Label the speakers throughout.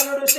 Speaker 1: ನಾಲ್ನುಡು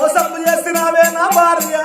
Speaker 1: మోసం చేసినావే నా భార్య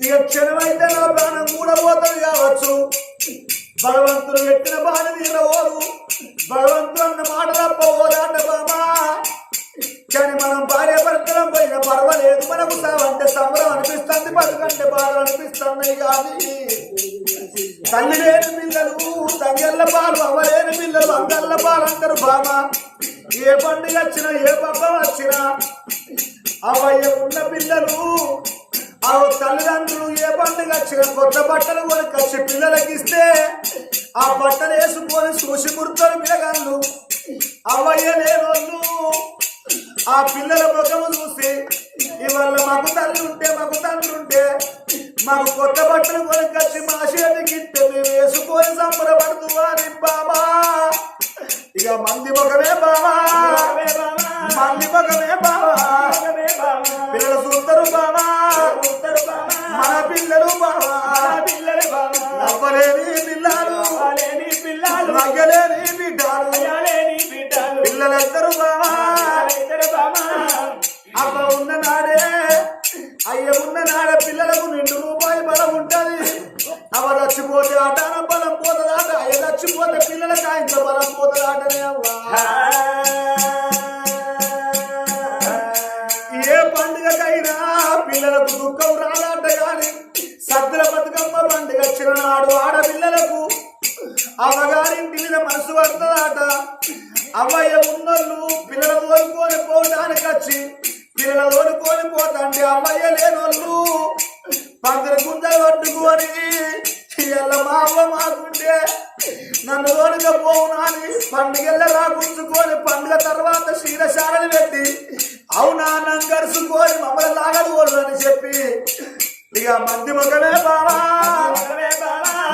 Speaker 1: ఇక క్షణమైతే నా ప్రాణం కూడా పోతుంది కావచ్చు. భగవంతుడు పెట్టిన బాధ ఓరు భగవంతుడు అన్న మాట తప్ప ఓదాట బామా. కానీ మనం భార్య భర్తలం పోయిన పర్వాలేదు. మనకు సావంటే సంబరం అనిపిస్తుంది బతుకంటే బాధ అనిపిస్తుంది కానీ తల్లి లేని పిల్లలు తంగెళ్ళ పాలు అవ్వలేని పిల్లలు అందల్ల పాలు అంటారు బామా. ఏ పండుగ వచ్చినా ఏ పబ్బం వచ్చినా అవయ్య ఉన్న పిల్లలు ఆ తల్లిదండ్రులు ఏ పండుగ వచ్చినా కొత్త బట్టలు కొనుకొచ్చి పిల్లలకి ఇస్తే ఆ బట్టలు వేసుకొని చూసి ముడతారు పిల్లగాళ్ళు అవయ్య లేనోళ్ళు ఆ పిల్లల ముఖము చూసి ఇవాళ మాకు తల్లి ఉంటే మాకు తండ్రి ఉంటే మాకు కొత్త బట్టలు కొనుకొచ్చి మా చేతికి మేము వేసుకొని సంబరపడుతూ అని బాబా ఇక మంది ముఖమే బావా. మంది ముఖమే బావా. పిల్లలు చూస్తారు బావా. మన పిల్లలు బావా. నవ్వలేని పిల్లలు. నగ్గలేని బిడ్డలు. పిల్లలందరూ బావా? అబ్బ ఉన్న నాడే అయ్య ఉన్న నాడే పిల్లలకు నిండు రూపాయి బలం ఉంటది. అవ చచ్చిపోతే అటాన బలం పోతుందాట. అయ్య చచ్చిపోతే పిల్లలకు ఆయన బలం పోతుందాటనే అవ్వా. ఆడపిల్లలకు దుఃఖం రాదట గాని సద్దుల బతుకమ్మ పండుగ చిరనాడు ఆడపిల్లలకు అమ్మగారింటి మీద మనసు పడుతుందట అవ్వయ్య ఉన్నోళ్ళు పిల్లల ఓడిపోని పోవడానికి వచ్చి పిల్లల తోలుకొని పోతాండి అవ్వయ్య లేనోళ్ళు పందిరి గుంజలు పట్టుకొని ఇవాళ మా అవ్వ మాకుంటే నన్ను తోలుగా పోవునాని పండుగల్లో రాకుంచుకొని పండుగ తర్వాత క్షీరశాలని పెట్టి అవునా నన్ను కరుచుకొని మమ్మల్ని లాగడు అని చెప్పి. ఇక మంది మగమే బావా.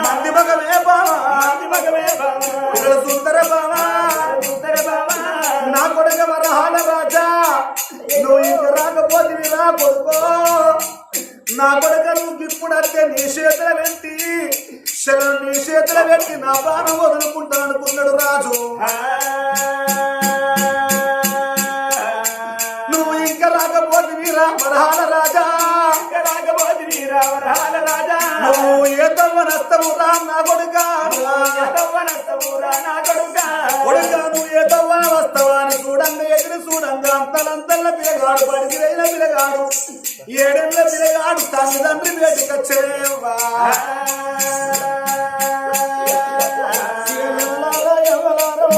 Speaker 1: మంది మగమే బావా. ఇక్కడ సుందర బావా. నా కొడుక వరహాల రాజా. నువ్వు ఇంకా రాకపోతే రా కొడుకో. నా కొడుక నువ్వు ఇప్పుడు అంటే నీ చేతుల పెట్టి శరణ్ నీ చేతుల పెట్టి నా ప్రాణం వదులుకుంటాను అనుకున్నాడు రాజు. నువ్వు ఇంకా రాకపోతే వీరా వరహాల రాజా. నువ్వు ఏ తవ్వనస్తము రా నా కొడుక? కొడుక నువ్వు ఏ తవ్వ వస్తావా అని చూడంగా ఎదురు చూడంగా అంతలంతల్ల పిలగాడు పడిగిరైన పిలగాడు ఏడేళ్ళ పిలగాడు తల్లిదండ్రి వేటికొచ్చేవా ఎవలారో ఎవలారో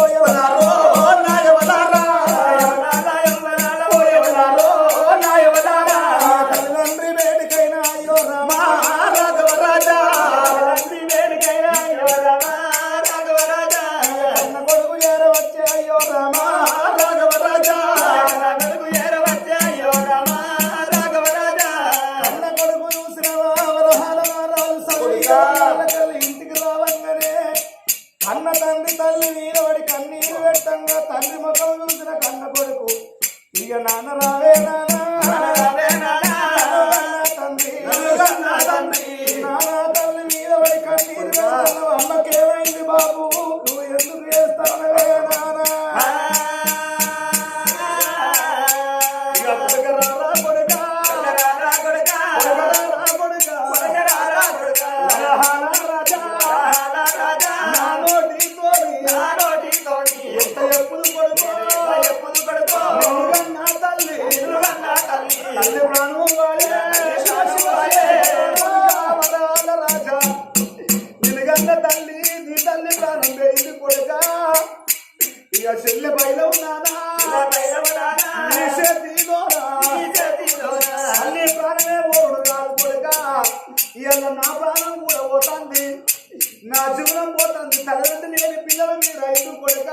Speaker 1: నా జీవనం పోతుంది. తల్లిదండ్రులు లేని పిల్లలు మీ రైతు కొడుక?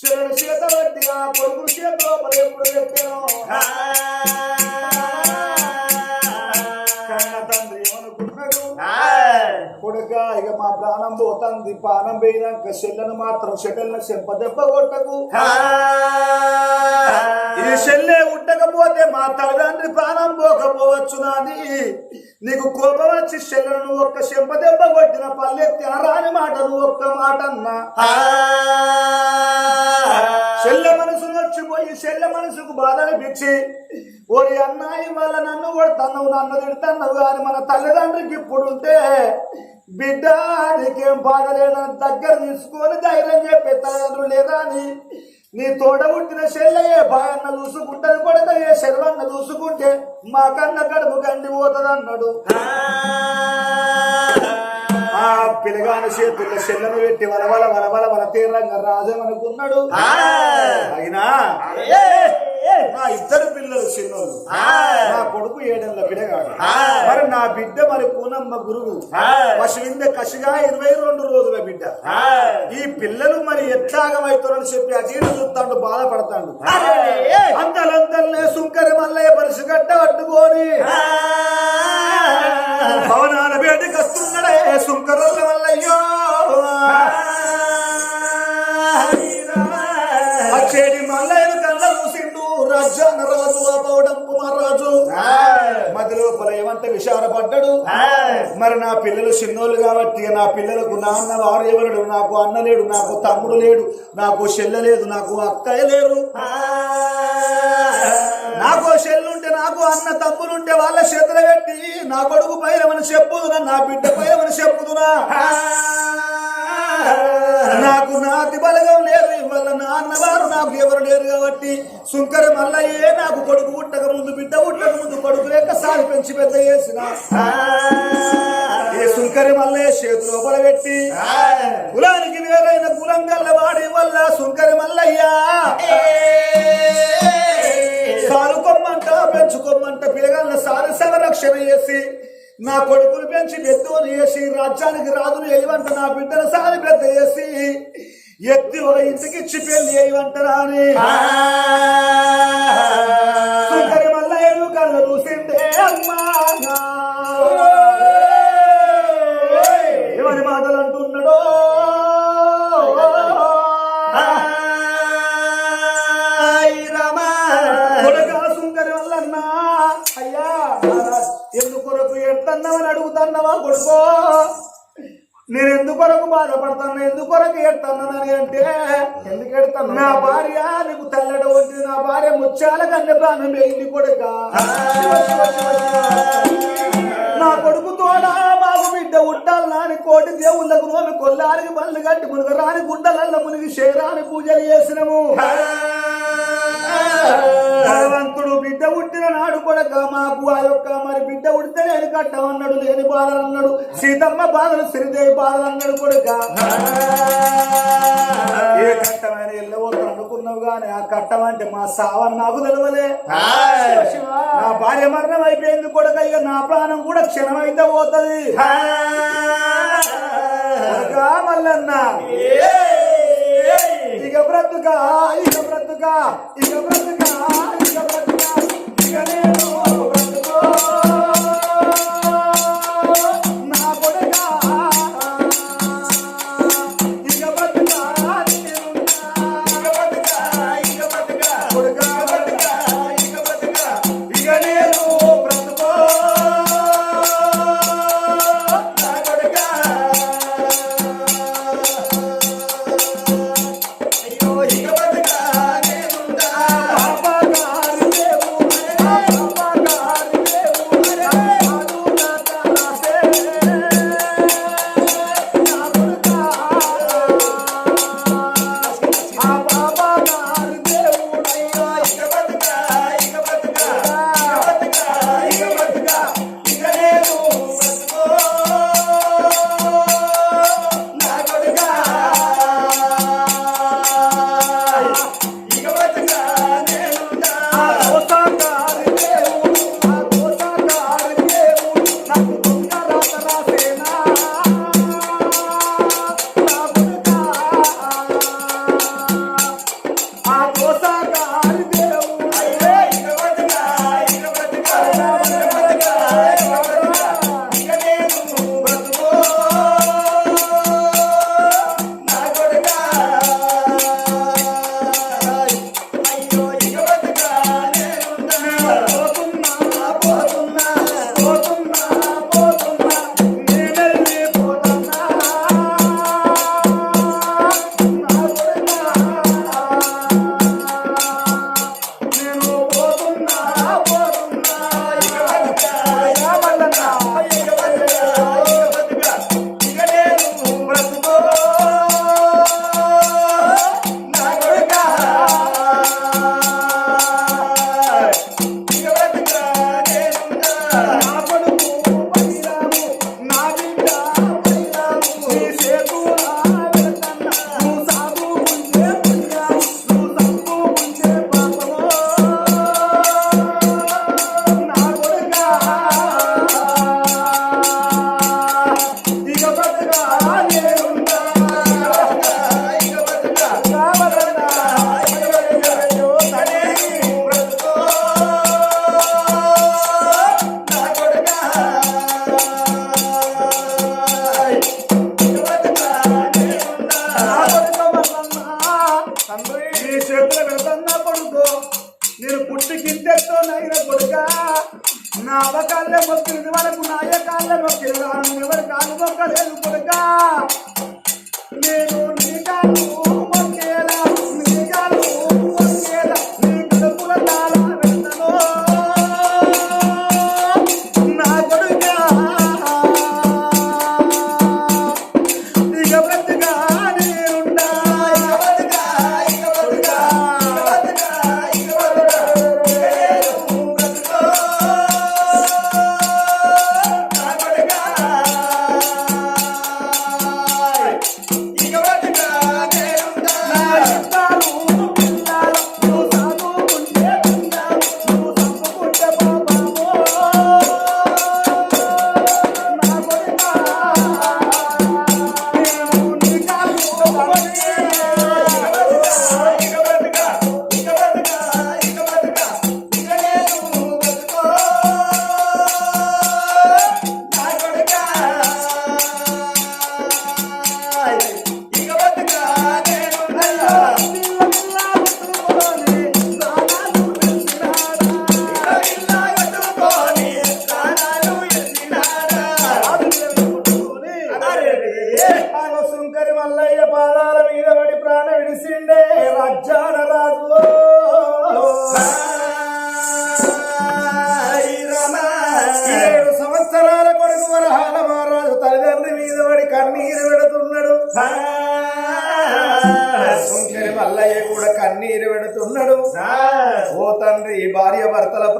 Speaker 1: శరణు చేత పెట్టి ఆ కొడుకు చేతిలో లోపల ఎప్పుడు పెట్టాను ప్రాణం పోతుంది పానం పోయినాక చెల్లెను మాత్రం చెల్లెలను చెంప దెబ్బ కొట్టకు. ఈ చెల్లె ఉండకపోతే మా తల్లిదండ్రి ప్రాణం పోకపోవచ్చు నాది. నీకు కోపం వచ్చి చెల్లెను ఒక్క చెంప దెబ్బ కొట్టిన పల్లెత్తి రాని మాట నువ్వు ఒక్క మాట అన్నా చెల్లె మనసు నచ్చిపోయి చెల్లె మనసుకు బాధ అనిపించి ఓరి అన్నాయి వల్ల నన్ను కొడుతున్నావు నన్ను తిడుతున్నావు కానీ మన తల్లిదండ్రికి ఇప్పుడు ఉంటే బిడ్డ నీకేం బాధ లేదని దగ్గర తీసుకొని ధైర్యం చెప్పే తల్లిదండ్రులు లేదా అని నీ తోడ పుట్టిన చెల్లెయే బాయన్న చూసుకుంటది కొడక ఏ చెల్లన్న చూసుకుంటే మా కన్న కడుపు గండి పోతుంది అన్నాడు ఆ పిల్లగాని చేతుల్లో చెల్లను పెట్టి వలవల వలవల వల తీరంగా రాజం అనుకున్నాడు అయినా నా ఇద్దరు పిల్లలు చిన్నోళ్ళు. నా కొడుకు ఏడేళ్ళ పిల్లగాడు. మరి నా బిడ్డ మరి పూనమ్మ గురువు. పశువింద కసిగా ఇరవై రెండు రోజుల బిడ్డ. ఈ పిల్లలు మరి ఎట్లాగమవుతారని చెప్పి అజీర్ణ చూస్తాడు బాధపడతాడు. అంతలంతల్నే సుంకరి మల్లయ్య పరిసి గడ్డ పట్టుకొని భవనాల వేడికి వస్తున్నాడే సుంకరుల విచారపడ్డాడు మరి నా పిల్లలు చిన్నోళ్ళు కాబట్టి నా పిల్లలకు నాన్న వారు ఎవరు నాకు అన్న లేడు నాకు తమ్ముడు లేడు నాకు చెల్ల లేదు నాకు అక్కయ్య లేరు. నాకు చెల్లుంటే నాకు అన్న తమ్ములుంటే వాళ్ళ చేతులు పెట్టి నా కొడుకు పైరమని చెప్పుదునా నా బిడ్డ పైరమని చెప్పుదునా? నాకు నాతి బలగం లేదు ఇవాళ నాన్నవారు నాకు ఎవరు లేరు కాబట్టి సుంకర మల్లయ్యే నాకు కొడుకు పుట్టక ముందు బిడ్డ పుట్టక వారు పెంచి పెద్ద చేసిన. ఏ సుంకరి మల్లయ్య చేతి లోపల పెట్టి. కులానికి వేరైన కులం గల్లవాడి వల్ల సుంకరి మల్లయ్య. సారుకోమ్మంట పెంచుకోమ్మంట పిల్లగాళ్ళ సారి సంరక్షణ చేసి నా కొడుకులు పెంచి పెద్దోని చేసి రాజ్యానికి రాదు ఏవంట నా బిడ్డను సారి పెద్ద చేసి ఎత్తి ఇంటికి ఇచ్చి పెళ్ళి వేయవంటరా అని. చూసిందే అమ్మా ఏమని మాటలు అంటున్నాడో అయ్యా ఎందుకొరకు ఎత్తన్నావని అడుగుతున్నావా కొడుకో? నేను ఎందుకొరకు బాధపడతాను ఎందుకొరకు అని అంటే ఎందుకు ఏడుతాను? నా భార్య నీకు తెల్లడ వంటి నా భార్య ముచ్చాల కన్య ప్రాణం వేయింది కొడుక. నా కొడుకు తోడా బాబు బిడ్డ ఉండాలని కోటి దేవుళ్ళకు నోమి కొల్లారికి బళ్ళు కట్టి మునగరాని గుండలల్ల మునిగి శేరాని పూజలు చేసినము. భగవంతుడు బిడ్డ పుట్టిన నాడు కొడక మాకు ఆ యొక్క మరి బిడ్డ ఉడితే లేని కట్టమన్నాడు లేని బాధలు అన్నాడు. సీతమ్మ బాధలు శ్రీదేవి బాధలు అన్నాడు కొడుక. ఏ కట్టమైన వెళ్ళవద్దు అనుకున్నావు గాని ఆ కట్టం అంటే మా సావని నాకు తెలవలే. నా భార్య మరణం అయిపోయింది కొడుక ఇక నా ప్రాణం కూడా క్షణమైతే పోతుంది. కొడుక మల్లన్న. ఇక బ్రతుక ఇక బ్రతుక ఇక బ్రతుక ఇక బ్రతుక. ఇక నేను రాను ఎవరి కొడుకా?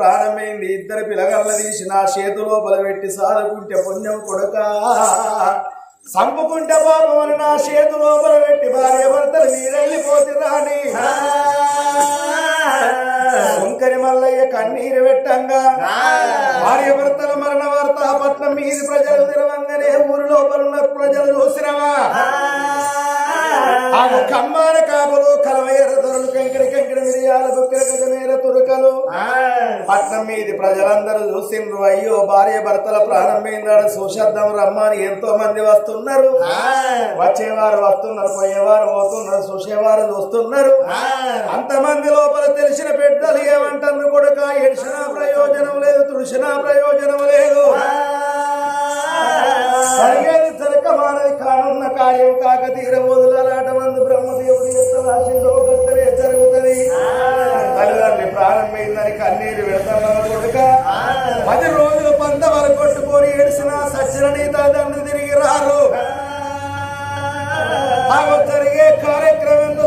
Speaker 1: ప్రాణమైంది ఇద్దరు పిల్లగల్ల తీసి నా చేతిలో లోపల పెట్టి సాదుకుంటే పుణ్యం కొడక. సంపుకుంటే పాపం నా చేతిలో లోపల పెట్టి భార్య భర్తలు మీరెళ్ళిపోతే రాని శంకరి మల్లయ్య కన్నీరు పెట్టంగా. భార్య భర్తల మరణ వార్త పట్నం మీది ప్రజలు తెరవంగానే ఊరి లోపల ఉన్న ప్రజలు చూసినవా? ఆ కమ్మాన కాపులు కలవయ్యర మిరియాల బుక్కల గజమేర తురుకలు పట్నం మీది ప్రజలందరూ చూసిండ్రు. అయ్యో భార్య భర్తల ప్రాణం చూసేద్దాం రమ్మని ఎంతో మంది వస్తున్నారు వచ్చేవారు వస్తున్నారు పోయేవారు పోతున్నారు చూసేవారు చూస్తున్నారు. అంతమంది లోపల తెలిసిన పెద్దలు ఏమంటారు కొడుక? ఎడిసినా ప్రయోజనం లేదు తుడిసినా ప్రయోజనం లేదు. సరిగేది జరగ మానవి కానున్న కార్యం కాక తీర వదులాట మందు బ్రహ్మదేవుడి యొక్క రాశిలో కత్తరే జరుగుతుంది. తల్లిదండ్రి ప్రారంభమైందని కన్నీరు వెళ్తామన్న కొడుక. పది రోజులు పంట వరకు కొట్టుకొని ఏడిసిన సచ్చిన నీ తల్లిదండ్రులు తిరిగి రారు. జరిగే కార్యక్రమంతో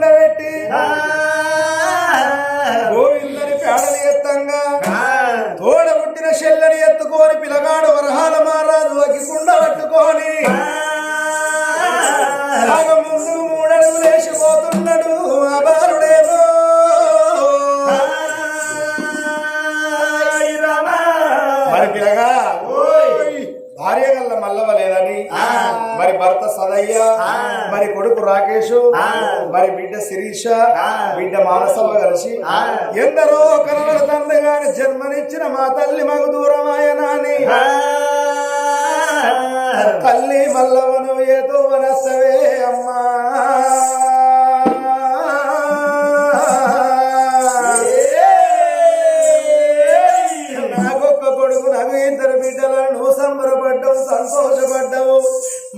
Speaker 1: ఇద్దరిని మరి భర్త సదయ్య మరి కొడుకు రాకేష్ మరి బిడ్డ శిరీష బిడ్డ మానసమ్మ కలిసి ఎందరో కలల తండ్రి గాని జన్మనిచ్చిన మా తల్లి మగు దూరమాయనాని తల్లి మల్లవను ఏదో వనసవే అమ్మా.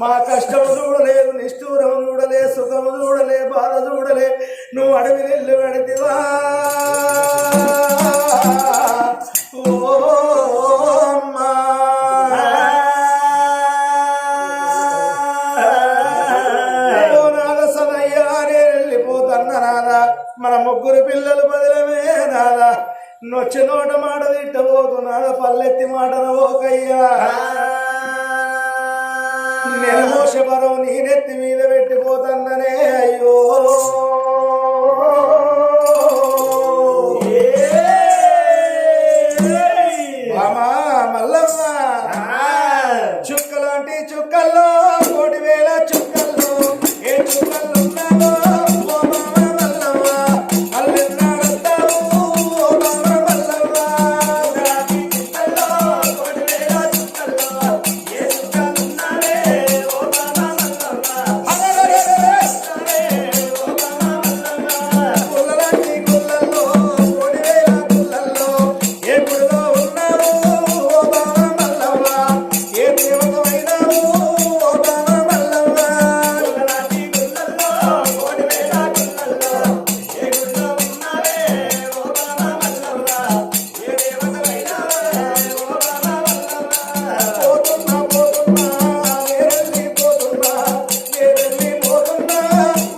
Speaker 1: మా కష్టము చూడలేదు నిష్ఠూరము చూడలే సుఖము చూడలే బాధ చూడలే నువ్వు అడవి నెల్లు పెడితివా ఓ మన ముగ్గురు పిల్లలు బదిలమే నాదా. నొచ్చి నోట మాట తిట్టబోతు నాద పల్లెత్తి మాటన ఓకయ్యా. నేను మోసపరం నీ నెత్తి మీద పెట్టిపోతన్ననే అయ్యో. amor.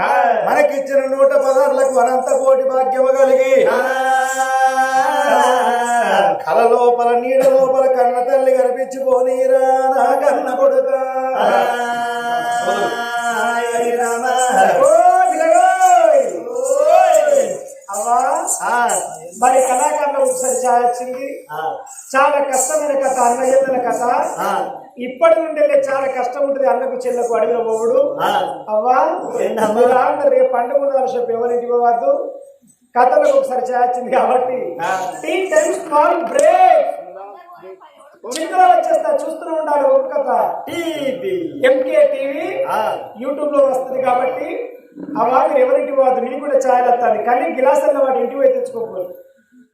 Speaker 2: ఆ.
Speaker 1: మనకిచ్చిన నూట పదార్లకు అనంత కోటి భాగ్యము కలిగి. కల లోపల నీడ లోపల కన్న తల్లి కనిపించుకోనిరా నా కన్న కొడుక.
Speaker 2: అవ్వా! మరి కళాకారులు ఒకసారి చాలా వచ్చింది చాలా కష్టమైన కథ అన్న చెప్పిన కథ ఇప్పటి నుండి చాలా కష్టం ఉంటుంది అన్నకు చెల్లకు అడవిలో పోవుడు. అవ్వా రేపు పండుగ ఉన్నదని చెప్పి ఎవరింటికి పోవద్దు. కథలకు ఒకసారి చేయాల్సింది కాబట్టి. టీ టైమ్ స్మాల్ బ్రేక్ చిత్రం వచ్చేస్తా చూస్తూనే ఉండాలి ఒక కథ.
Speaker 1: టీవీ.
Speaker 2: ఎంకే టీవీ యూట్యూబ్లో వస్తుంది కాబట్టి. అవ్వా మీరు ఎవరింటికి పోవద్దు నీకు కూడా ఛాయలు వస్తుంది కానీ గిలాసుల్లో వాటి ఇంటికి పోయి తెచ్చుకోకూడదు.